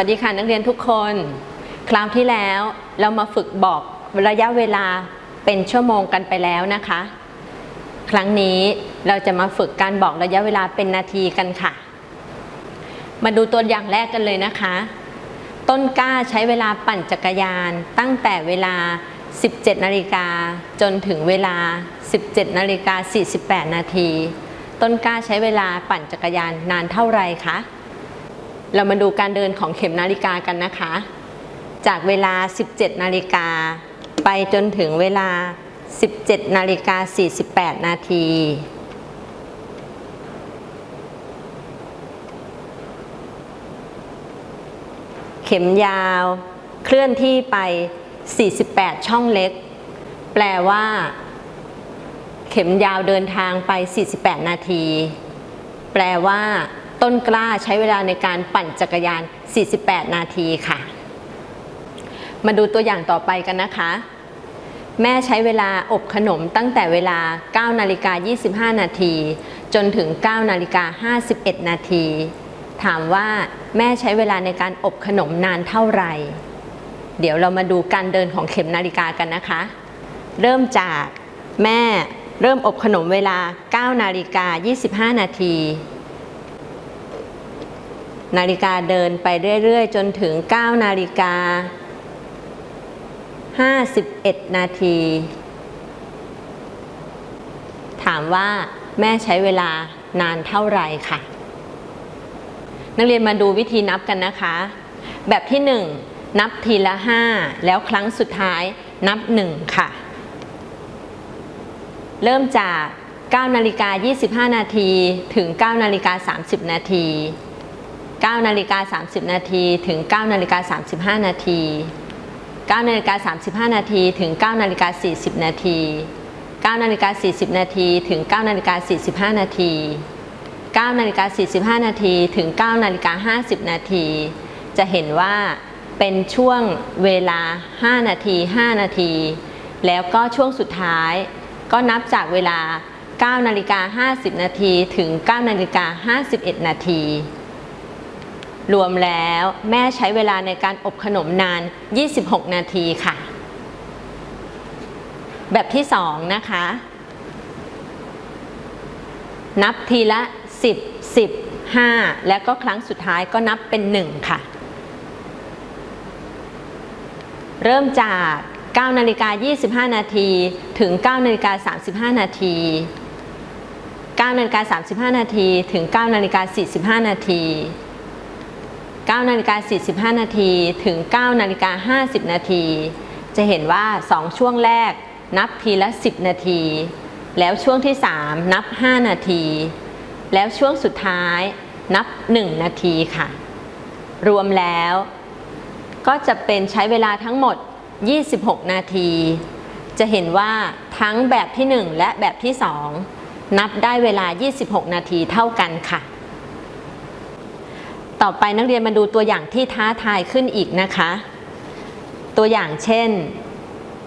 สวัสดีค่ะนักเรียนทุกคน คราวที่แล้วเรามาฝึกบอกระยะเวลาเป็นชั่วโมงกันไปแล้วนะคะ ครั้งนี้เราจะมาฝึกการบอกระยะเวลาเป็นนาทีกันค่ะ มาดูตัวอย่างแรกกันเลยนะคะ ต้นกล้าใช้เวลาปั่นจักรยานตั้งแต่เวลา 17 นาฬิกาจนถึงเวลา 17 นาฬิกา 48 นาที ต้นกล้าใช้เวลาปั่นจักรยานนานเท่าไหร่คะ เรามาดูการเดินของเข็มนาฬิกากันนะคะ จากเวลา 17 นาฬิกา ไปจนถึงเวลา 17 นาฬิกา 48 นาที เข็มยาวเคลื่อนที่ไป 48 ช่องเล็ก แปลว่า เข็มยาวเดินทางไป 48 นาที แปลว่า ต้นกล้าใช้เวลาในการปั่นจักรยาน 48 นาทีค่ะ มาดูตัวอย่างต่อไปกันนะคะ แม่ใช้เวลาอบขนมตั้งแต่เวลา 9 นาฬิกา 25 นาที จนถึง 9 นาฬิกา 51 นาที ถามว่าแม่ใช้เวลาในการอบขนมนานเท่าไหร่ เดี๋ยวเรามาดูการเดินของเข็มนาฬิกากันนะคะ เริ่มจากแม่เริ่มอบขนมเวลา 9 นาฬิกา 25 นาที นาฬิกาเดินไปเรื่อย ๆ จนถึง 9 นาฬิกา 51 นาที ถามว่าแม่ใช้เวลานานเท่าไหร่ค่ะ นักเรียนมาดูวิธีนับกันนะคะ แบบที่ 1 นับทีละ 5 แล้วครั้งสุดท้ายนับ 1 ค่ะ เริ่มจาก9นาฬิกา25 นาที ถึง9นาฬิกา30 นาที 9นาฬิกา30 นาทีถึง 9นาฬิกา35 นาที9นาฬิกา35 นาทีถึง 9นาฬิกา40 นาที9นาฬิกา40 นาทีถึง 9นาฬิกา45 นาที9นาฬิกา45 นาทีถึง 9นาฬิกา50 นาที จะเห็นว่าเป็นช่วงเวลา 5 นาที 5 นาที แล้วก็ช่วงสุดท้าย ก็นับจากเวลา 9นาฬิกา50 นาทีถึง 9นาฬิกา51 นาที รวมแล้วแม่ใช้เวลาในการอบขนมนาน 26 นาทีค่ะ แบบที่ 2 นะคะ นับทีละ 10 10 5 แล้วก็ครั้งสุดท้ายก็นับเป็น 1 ค่ะ เริ่มจาก 9 นาฬิกา 25 นาทีถึง 9 นาฬิกา 35 นาที9นาฬิกา35 นาทีถึง 9 นาฬิกา 45 นาที 9นาฬิกา45 นาที ถึง 9นาฬิกา50 นาที จะเห็นว่า 2 ช่วงแรกนับทีละ 10 นาที แล้วช่วงที่ 3 นับ 5 นาที แล้วช่วงสุดท้ายนับ 1 นาทีค่ะ รวมแล้ว ก็จะเป็นใช้เวลาทั้งหมด 26 นาที จะเห็นว่าทั้งแบบที่ 1 และแบบที่ 2 นับได้เวลา 26 นาทีเท่ากันค่ะ ต่อไปนักเรียนมาดูตัวอย่างที่ท้าทายขึ้นอีกนะคะ ตัวอย่างเช่น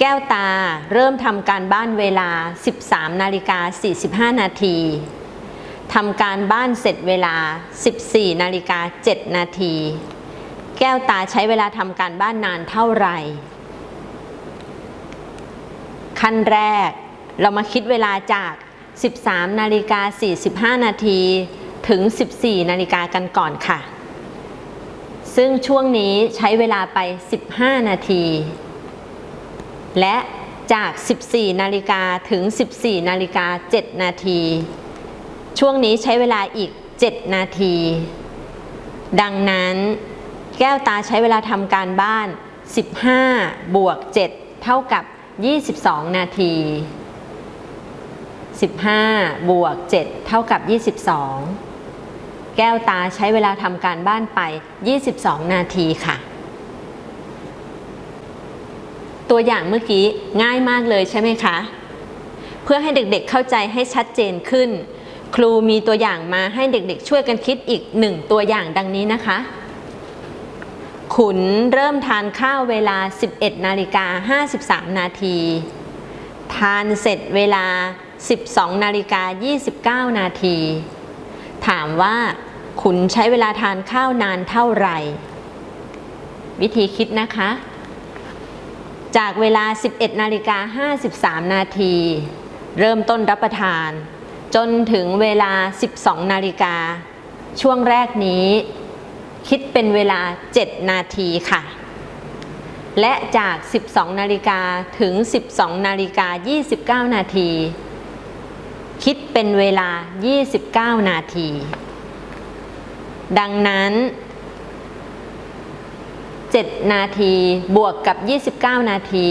แก้วตาเริ่มทำการบ้านเวลา 13นาฬิกา45 นาทีทำการบ้านเสร็จเวลา 14นาฬิกา7นาที แก้วตาใช้เวลาทำการบ้านนานเท่าไหร่ ขั้นแรก เรามาคิดเวลาจาก 13นาฬิกา45 นาทีถึง 14นาฬิกากันก่อนค่ะ ซึ่งช่วงนี้ใช้เวลาไป 15 นาที และจาก 14 นาฬิกาถึง 14 นาฬิกา 7 นาที ช่วงนี้ใช้เวลาอีก 7 นาที ดังนั้นแก้วตาใช้เวลาทำการบ้าน 15 บวก 7 เท่ากับ 22 นาที 15 บวก 7 เท่ากับ 22 แก้วตาใช้เวลาทำการบ้านไป 22 นาทีค่ะ ตัวอย่างเมื่อกี้ง่ายมากเลยใช่ไหมคะ เพื่อให้เด็กๆเข้าใจให้ชัดเจนขึ้น ครูมีตัวอย่างมาให้เด็กๆ ช่วยกันคิดอีกหนึ่งตัวอย่างดังนี้นะคะ ขุนเริ่มทานข้าวเวลา 11 นาฬิกา 53 นาที ทานเสร็จเวลา 12 นาฬิกา 29 นาทีถามว่า ขุนใช้เวลาทานข้าวนานเท่าไหร่ วิธีคิดนะคะ จากเวลา 11นาฬิกา53 นาที เริ่มต้นรับประทาน จนถึงเวลา 12 นาฬิกา ช่วงแรกนี้ คิดเป็นเวลา 7 นาทีค่ะ และจาก 12 นาฬิกาถึง 12 นาฬิกา 29 นาที คิดเป็นเวลา 29 นาที ดังนั้น 7 นาทีบวกกับ 29 นาที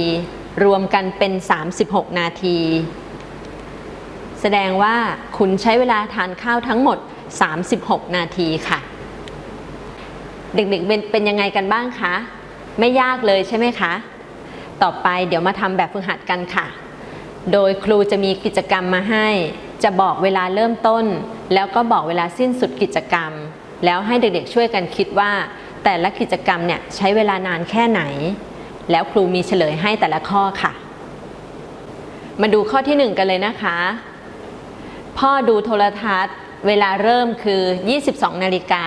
รวมกันเป็น 36 นาที แสดงว่าคุณใช้เวลาทานข้าวทั้งหมด 36 นาทีค่ะ เด็กๆ เป็นเป็นยังไงกันบ้างคะ ไม่ยากเลยใช่ไหมคะ ต่อไปเดี๋ยวมาทำแบบฝึกหัดกันค่ะ โดยครูจะมีกิจกรรมมาให้ จะบอกเวลาเริ่มต้น แล้วก็บอกเวลาสิ้นสุดกิจกรรม แล้วให้เด็กๆช่วยกันคิดว่า แต่ละกิจกรรมเนี่ยใช้เวลานานแค่ไหน แล้วครูมีเฉลยให้แต่ละข้อค่ะ มาดูข้อที่หนึ่งกันเลยนะคะ พ่อดูโทรทัศน์ เวลาเริ่มคือ 22 นาฬิกา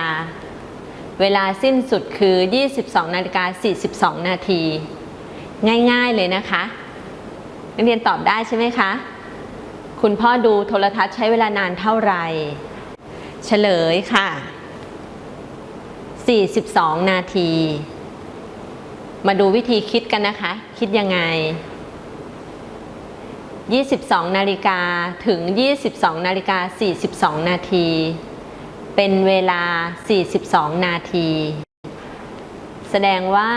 เวลาสิ้นสุดคือ 22 นาฬิกา42 นาที ง่ายๆเลยนะคะนักเรียนตอบได้ใช่ไหมคะ คุณพ่อดูโทรทัศน์ใช้เวลานานเท่าไหร่ เฉลยค่ะ 42 นาที มาดูวิธีคิดกันนะคะ คิดยังไง 22 นาฬิกาถึง 22 นาฬิกา 42 นาที เป็นเวลา 42 นาที แสดงว่า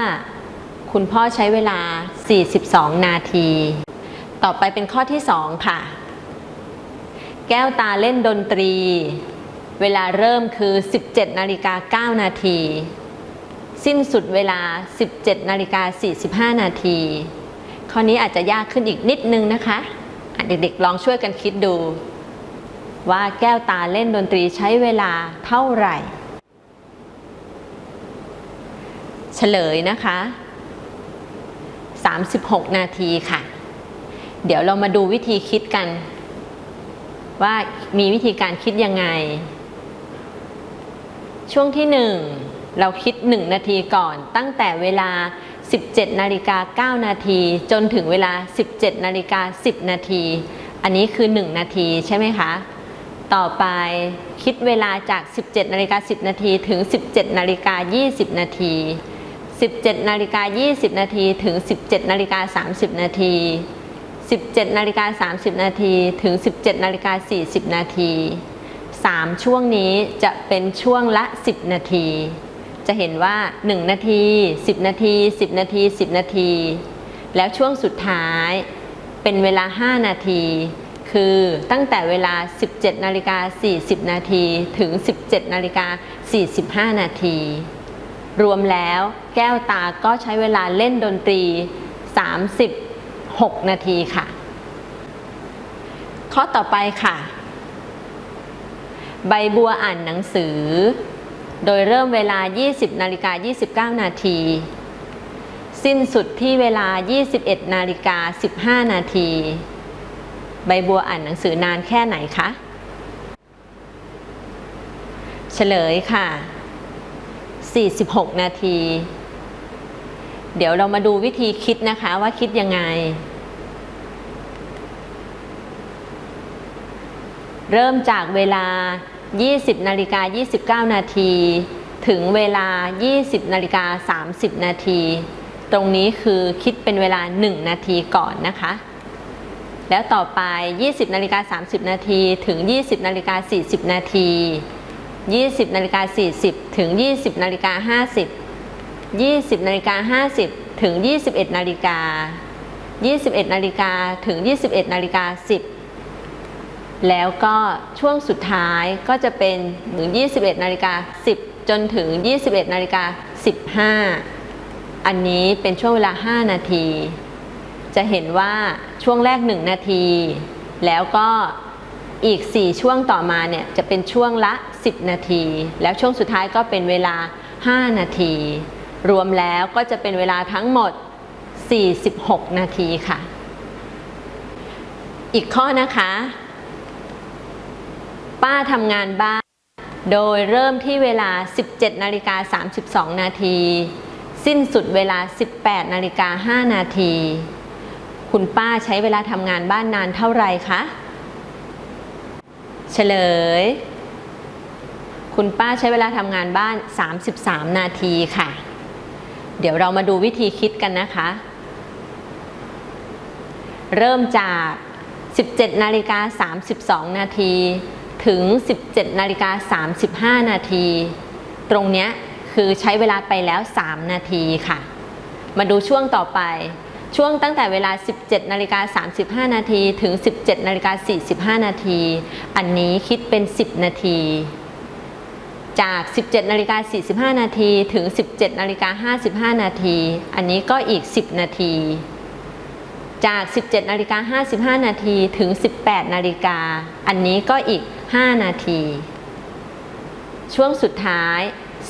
คุณพ่อใช้เวลา 42 นาที ต่อไปเป็นข้อที่ 2 ค่ะ แก้วตาเล่นดนตรี เวลาเริ่มคือ 17นาฬิกา9นาทีสิ้นสุดเวลา 17นาฬิกา45นาทีข้อนี้อาจจะยากขึ้นอีกนิดนึงนะคะเด็กๆลองช่วยกันคิดดู ว่าแก้วตาเล่นดนตรีใช้เวลาเท่าไหร่ เฉลยนะคะ 36 นาทีค่ะ เดี๋ยวเรามาดูวิธีคิดกัน ว่ามีวิธีการคิดยังไง ช่วงที่ 1 เราคิด 1 นาทีก่อน ตั้งแต่เวลา 17นาฬิกา9นาทีจนถึงเวลา 17นาฬิกา10 นาที อันนี้คือ 1 นาทีใช่ไหมคะ ต่อไปคิดเวลาจาก 17นาฬิกา10 นาที ถึง 17นาฬิกา20 นาที 17นาฬิกา20 นาที ถึง 17นาฬิกา30 นาที 17นาฬิกา30 นาที ถึง 17นาฬิกา40 นาที 3 ช่วงนี้จะเป็นช่วงละ 10 นาที จะเห็นว่า 1 นาที 10 นาที 10 นาที 10 นาที แล้วช่วงสุดท้ายเป็นเวลา 5 นาที คือตั้งแต่เวลา 17 นาฬิกา 40 นาที ถึง 17 นาฬิกา 45 นาที รวมแล้วแก้วตาก็ใช้เวลาเล่นดนตรี 36 นาทีค่ะ ข้อต่อไปค่ะ ใบบัวอ่านหนังสือ โดยเริ่มเวลา 20นาฬิกา29 นาที สิ้นสุดที่เวลา 21นาฬิกา15 นาที ใบบัวอ่านหนังสือนานแค่ไหนคะเฉลยค่ะ 46 นาที เดี๋ยวเรามาดูวิธีคิดนะคะว่าคิดยังไง เริ่มจากเวลา 20นาฬิกา29 นาที ถึงเวลา 20นาฬิกา30 นาที ตรงนี้คือคิดเป็นเวลา 1 นาทีก่อนนะคะ แล้วต่อไป 20นาฬิกา30 นาที ถึง 20นาฬิกา40 นาที 20นาฬิกา40 ถึง 20นาฬิกา50 20นาฬิกา50 ถึง 21นาฬิกา21นาฬิกาถึง 21นาฬิกา10 แล้วก็ช่วงสุดท้ายก็จะเป็นถึง 21นาฬิกา10 จนถึง 21นาฬิกา15 อันนี้เป็นช่วงเวลา 5 นาที จะเห็นว่าช่วงแรก 1 นาที แล้วก็อีก 4 ช่วงต่อมาเนี่ยจะเป็นช่วงละ 10 นาที แล้วช่วงสุดท้ายก็เป็นเวลา 5 นาที รวมแล้วก็จะเป็นเวลาทั้งหมด 46 นาทีค่ะ อีกข้อนะคะ ป้าทำงานบ้าน โดยเริ่มที่เวลา 17นาฬิกา32 นาที สิ้นสุดเวลา 18นาฬิกา5นาที คุณป้าใช้เวลาทำงานบ้านนานเท่าไหร่คะเฉลย คุณป้าใช้เวลาทำงานบ้าน 33 นาทีค่ะ เดี๋ยวเรามาดูวิธีคิดกันนะคะ เริ่มจาก 17นาฬิกา32 นาที ถึง 17นาฬิกา35 นาที ตรงเนี้ยคือใช้เวลาไปแล้ว 3 นาทีค่ะ มาดูช่วงต่อไป ช่วงตั้งแต่เวลา 17นาฬิกา35 นาที ถึง 17นาฬิกา45 นาที อันนี้คิดเป็น 10 นาที จาก 17นาฬิกา45 นาที ถึง 17นาฬิกา55 นาที อันนี้ก็อีก 10 นาทีจาก 17นาฬิกา55 นาที ถึง 18นาฬิกา อันนี้ก็อีก 5 นาที ช่วงสุดท้าย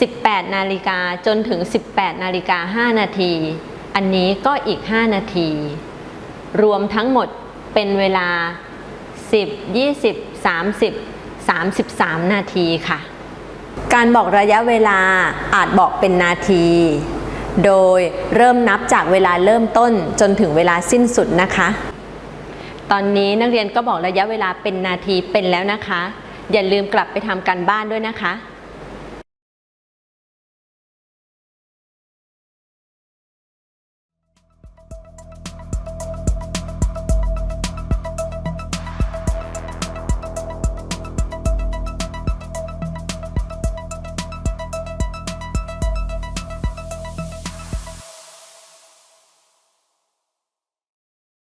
18 นาฬิกาจนถึง 18 นาฬิกา 5 นาที อันนี้ก็อีก 5 นาที รวมทั้งหมดเป็นเวลา 10 20 30 33 นาทีค่ะ การบอกระยะเวลาอาจบอกเป็นนาที โดยเริ่มนับจากเวลาเริ่มต้นจนถึงเวลาสิ้นสุดนะคะ ตอนนี้นักเรียนก็บอกระยะเวลาเป็นนาทีเป็นแล้วนะคะ อย่าลืมกลับไปทำการบ้านด้วยนะคะ